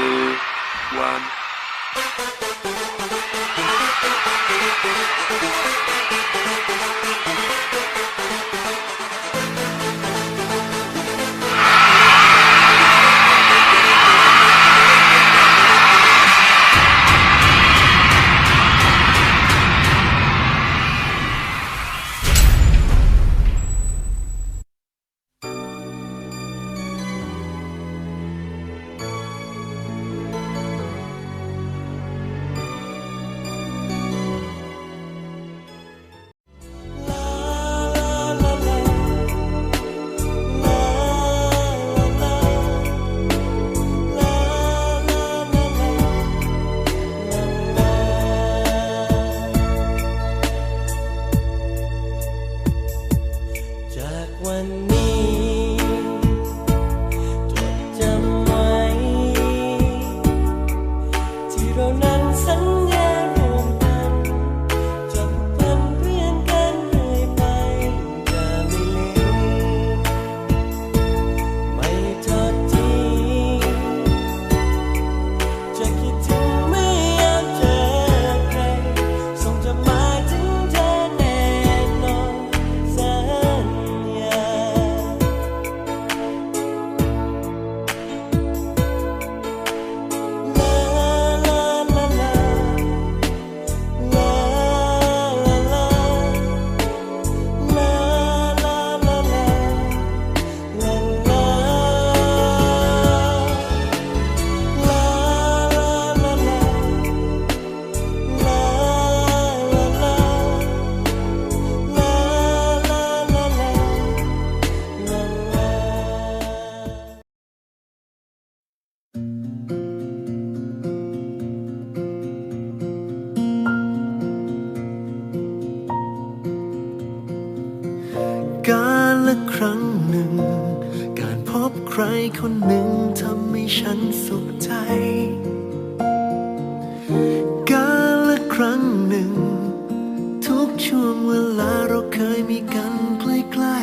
two, one. วันนี้ ครคนหนึ่งทำให้ฉันสุขใจ กาละครั้งหนึ่ง ทุกช่วงเวลาเราเคยมีกันใกล้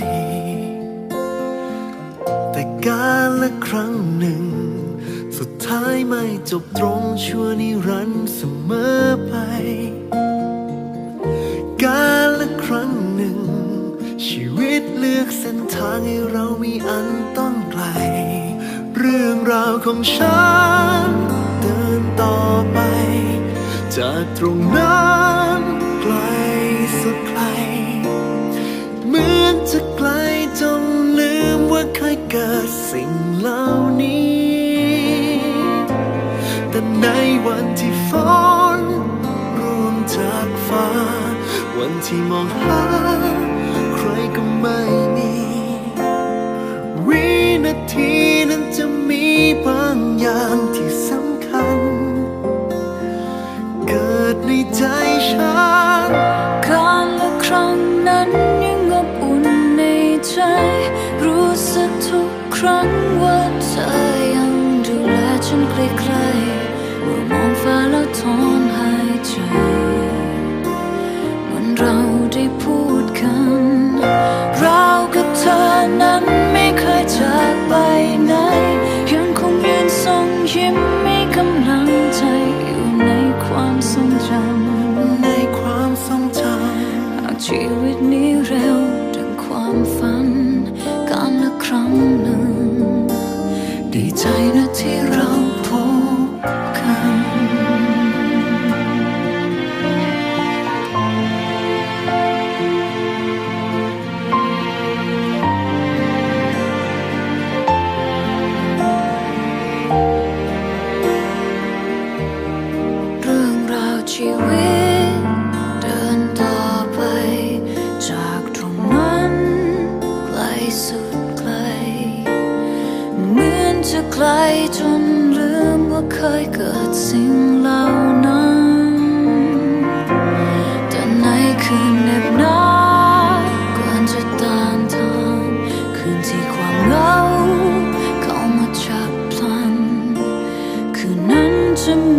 ๆแต่กาละครั้งหนึ่ง สุดท้ายไม่จบตรงชั่วนิรันดร์เสมอไป กาละครั้งหนึ่ง ชีวิตเลือกเส้นทางให้เรามีอันต้อง ราวของฉัน เดินต่อไป จากตรงนั้นไกลสุดไกล เหมือนจะไกลจนลืมว่าเคยเกิดสิ่งเหล่านี้ แต่ในวันที่ฝนร่วงจากฟ้า วันที่มองหาใครก็ไม่มี วินาที จะมีบางอย่างที่สำคัญ เกิดในใจฉันการละครั้งนั้นยังอบอุ่นในใจ รู้สึกทุกครั้งว่าเธอยังดูแลฉันใกล้ๆเมื่อมองฟ้าแล้วถอนหายใจเหมือนเราได้พูดกัน เรากับเธอนั้นไม่เคยจากไป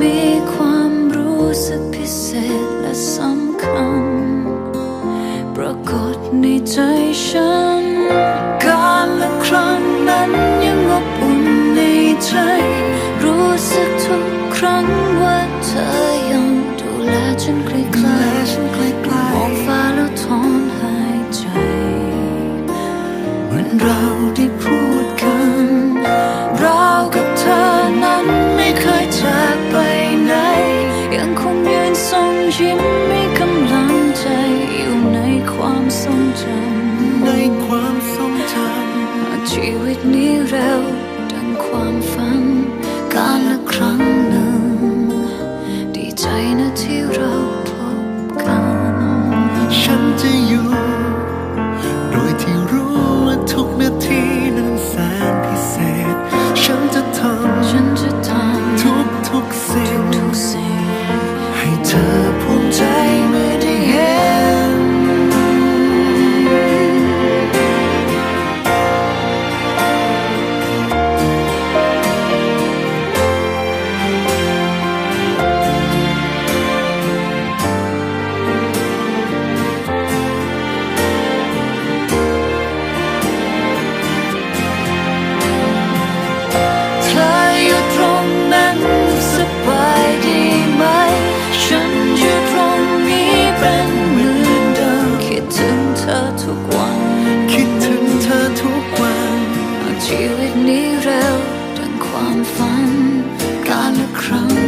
มีความรู้สึกพิเศษและสำคัญ ปรากฏในใจฉัน การละครนั้นยังอบอุ่นในใจ รู้สึกทุกครั้งว่าเธอยังดูแลฉันใกล้ๆมองฟ้าแล้วถนหายใจเหมือนเรา ทรงจำในความ กวันคิดถึงเธอทุกวันชีวิตนี้เร็วดังความฝันการละครั้ง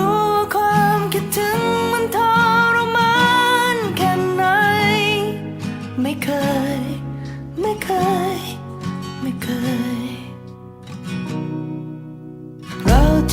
ู้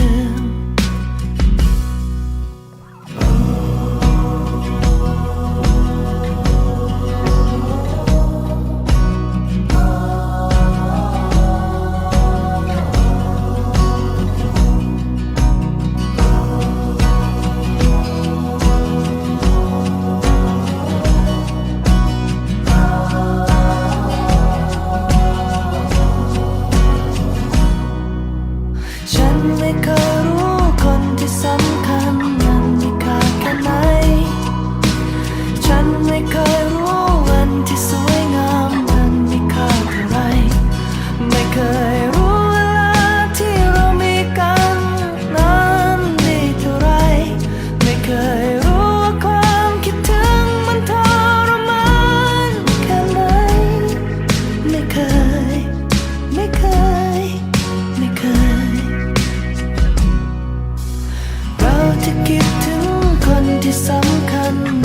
ม คิดถึงคนที่สำคัญ